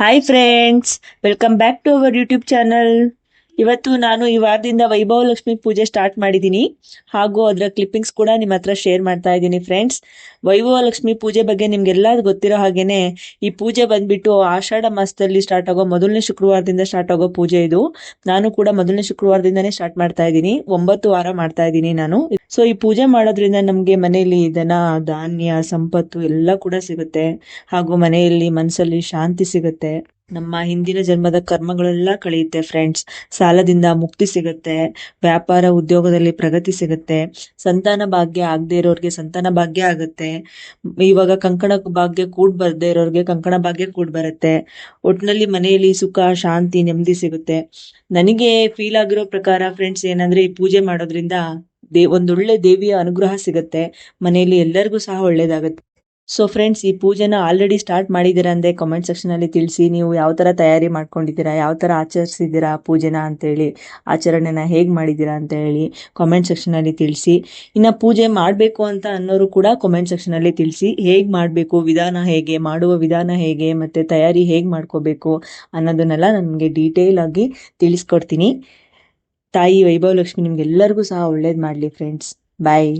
Hi friends, welcome back to our YouTube channel. ಇವತ್ತು ನಾನು ಈ ವಾರದಿಂದ ವೈಭವ ಲಕ್ಷ್ಮಿ ಪೂಜೆ ಸ್ಟಾರ್ಟ್ ಮಾಡಿದ್ದೀನಿ ಹಾಗೂ ಅದರ ಕ್ಲಿಪ್ಪಿಂಗ್ಸ್ ಕೂಡ ನಿಮ್ಮ ಹತ್ರ ಶೇರ್ ಮಾಡ್ತಾ ಇದ್ದೀನಿ ಫ್ರೆಂಡ್ಸ್ ವೈಭವ ಲಕ್ಷ್ಮಿ ಪೂಜೆ ಬಗ್ಗೆ ನಿಮ್ಗೆಲ್ಲ ಗೊತ್ತಿರೋ ಹಾಗೇನೆ, ಈ ಪೂಜೆ ಬಂದ್ಬಿಟ್ಟು ಆಷಾಢ ಮಾಸದಲ್ಲಿ ಸ್ಟಾರ್ಟ್ ಆಗೋ ಮೊದಲನೇ ಶುಕ್ರವಾರದಿಂದ ಸ್ಟಾರ್ಟ್ ಆಗೋ ಪೂಜೆ ಇದು. ನಾನು ಕೂಡ ಮೊದಲನೇ ಶುಕ್ರವಾರದಿಂದನೇ ಸ್ಟಾರ್ಟ್ ಮಾಡ್ತಾ ಇದ್ದೀನಿ ಒಂಬತ್ತು ವಾರ ಮಾಡ್ತಾ ಇದ್ದೀನಿ ನಾನು. ಸೊ ಈ ಪೂಜೆ ಮಾಡೋದ್ರಿಂದ ನಮಗೆ ಮನೆಯಲ್ಲಿ ದನ, ಧಾನ್ಯ, ಸಂಪತ್ತು ಎಲ್ಲ ಕೂಡ ಸಿಗುತ್ತೆ. ಹಾಗೂ ಮನೆಯಲ್ಲಿ ಮನಸ್ಸಲ್ಲಿ ಶಾಂತಿ ಸಿಗುತ್ತೆ. ನಮ್ಮ ಹಿಂದಿನ ಜನ್ಮದ ಕರ್ಮಗಳೆಲ್ಲ ಕಳೆಯುತ್ತೆ ಫ್ರೆಂಡ್ಸ್ ಸಾಲದಿಂದ ಮುಕ್ತಿ ಸಿಗುತ್ತೆ, ವ್ಯಾಪಾರ ಉದ್ಯೋಗದಲ್ಲಿ ಪ್ರಗತಿ ಸಿಗುತ್ತೆ, ಸಂತಾನ ಭಾಗ್ಯ ಆಗದೆ ಇರೋರಿಗೆ ಸಂತಾನ ಭಾಗ್ಯ ಆಗುತ್ತೆ. ಇವಾಗ ಕಂಕಣ ಭಾಗ್ಯ ಕೂಡ್ ಬರದೇ ಇರೋರಿಗೆ ಕಂಕಣ ಭಾಗ್ಯ ಕೂಡ್ ಬರುತ್ತೆ. ಒಟ್ನಲ್ಲಿ ಮನೆಯಲ್ಲಿ ಸುಖ, ಶಾಂತಿ, ನೆಮ್ಮದಿ ಸಿಗುತ್ತೆ. ನನಗೆ ಫೀಲ್ ಆಗಿರೋ ಪ್ರಕಾರ ಫ್ರೆಂಡ್ಸ್ ಏನಂದ್ರೆ ಈ ಪೂಜೆ ಮಾಡೋದ್ರಿಂದ ದೇ, ಒಂದೊಳ್ಳೆ ದೇವಿಯ ಅನುಗ್ರಹ ಸಿಗುತ್ತೆ. ಮನೆಯಲ್ಲಿ ಎಲ್ಲರಿಗೂ ಸಹ ಒಳ್ಳೇದಾಗುತ್ತೆ. ಸೊ ಫ್ರೆಂಡ್ಸ್ ಈ ಪೂಜೆನ ಆಲ್ರೆಡಿ ಸ್ಟಾರ್ಟ್ ಮಾಡಿದ್ದೀರಾ ಅಂದರೆ ಕಮೆಂಟ್ ಸೆಕ್ಷನಲ್ಲಿ ತಿಳಿಸಿ. ನೀವು ಯಾವ ಥರ ತಯಾರಿ ಮಾಡ್ಕೊಂಡಿದ್ದೀರಾ, ಯಾವ ಥರ ಆಚರಿಸಿದ್ದೀರಾ ಪೂಜೆನ ಅಂತೇಳಿ, ಆಚರಣೆನ ಹೇಗೆ ಮಾಡಿದ್ದೀರಾ ಅಂತ ಹೇಳಿ ಕಾಮೆಂಟ್ ಸೆಕ್ಷನಲ್ಲಿ ತಿಳಿಸಿ. ಇನ್ನು ಪೂಜೆ ಮಾಡಬೇಕು ಅಂತ ಅನ್ನೋರು ಕೂಡ ಕಾಮೆಂಟ್ ಸೆಕ್ಷನಲ್ಲಿ ತಿಳಿಸಿ. ಹೇಗೆ ಮಾಡಬೇಕು, ವಿಧಾನ ಹೇಗೆ, ಮಾಡುವ ವಿಧಾನ ಹೇಗೆ, ಮತ್ತು ತಯಾರಿ ಹೇಗೆ ಮಾಡ್ಕೋಬೇಕು ಅನ್ನೋದನ್ನೆಲ್ಲ ನನಗೆ ಡೀಟೇಲ್ ಆಗಿ ತಿಳಿಸ್ಕೊಡ್ತೀನಿ. ತಾಯಿ ವೈಭವ ಲಕ್ಷ್ಮಿ ನಿಮಗೆಲ್ಲರಿಗೂ ಸಹ ಒಳ್ಳೇದು ಮಾಡಲಿ ಫ್ರೆಂಡ್ಸ್ ಬಾಯ್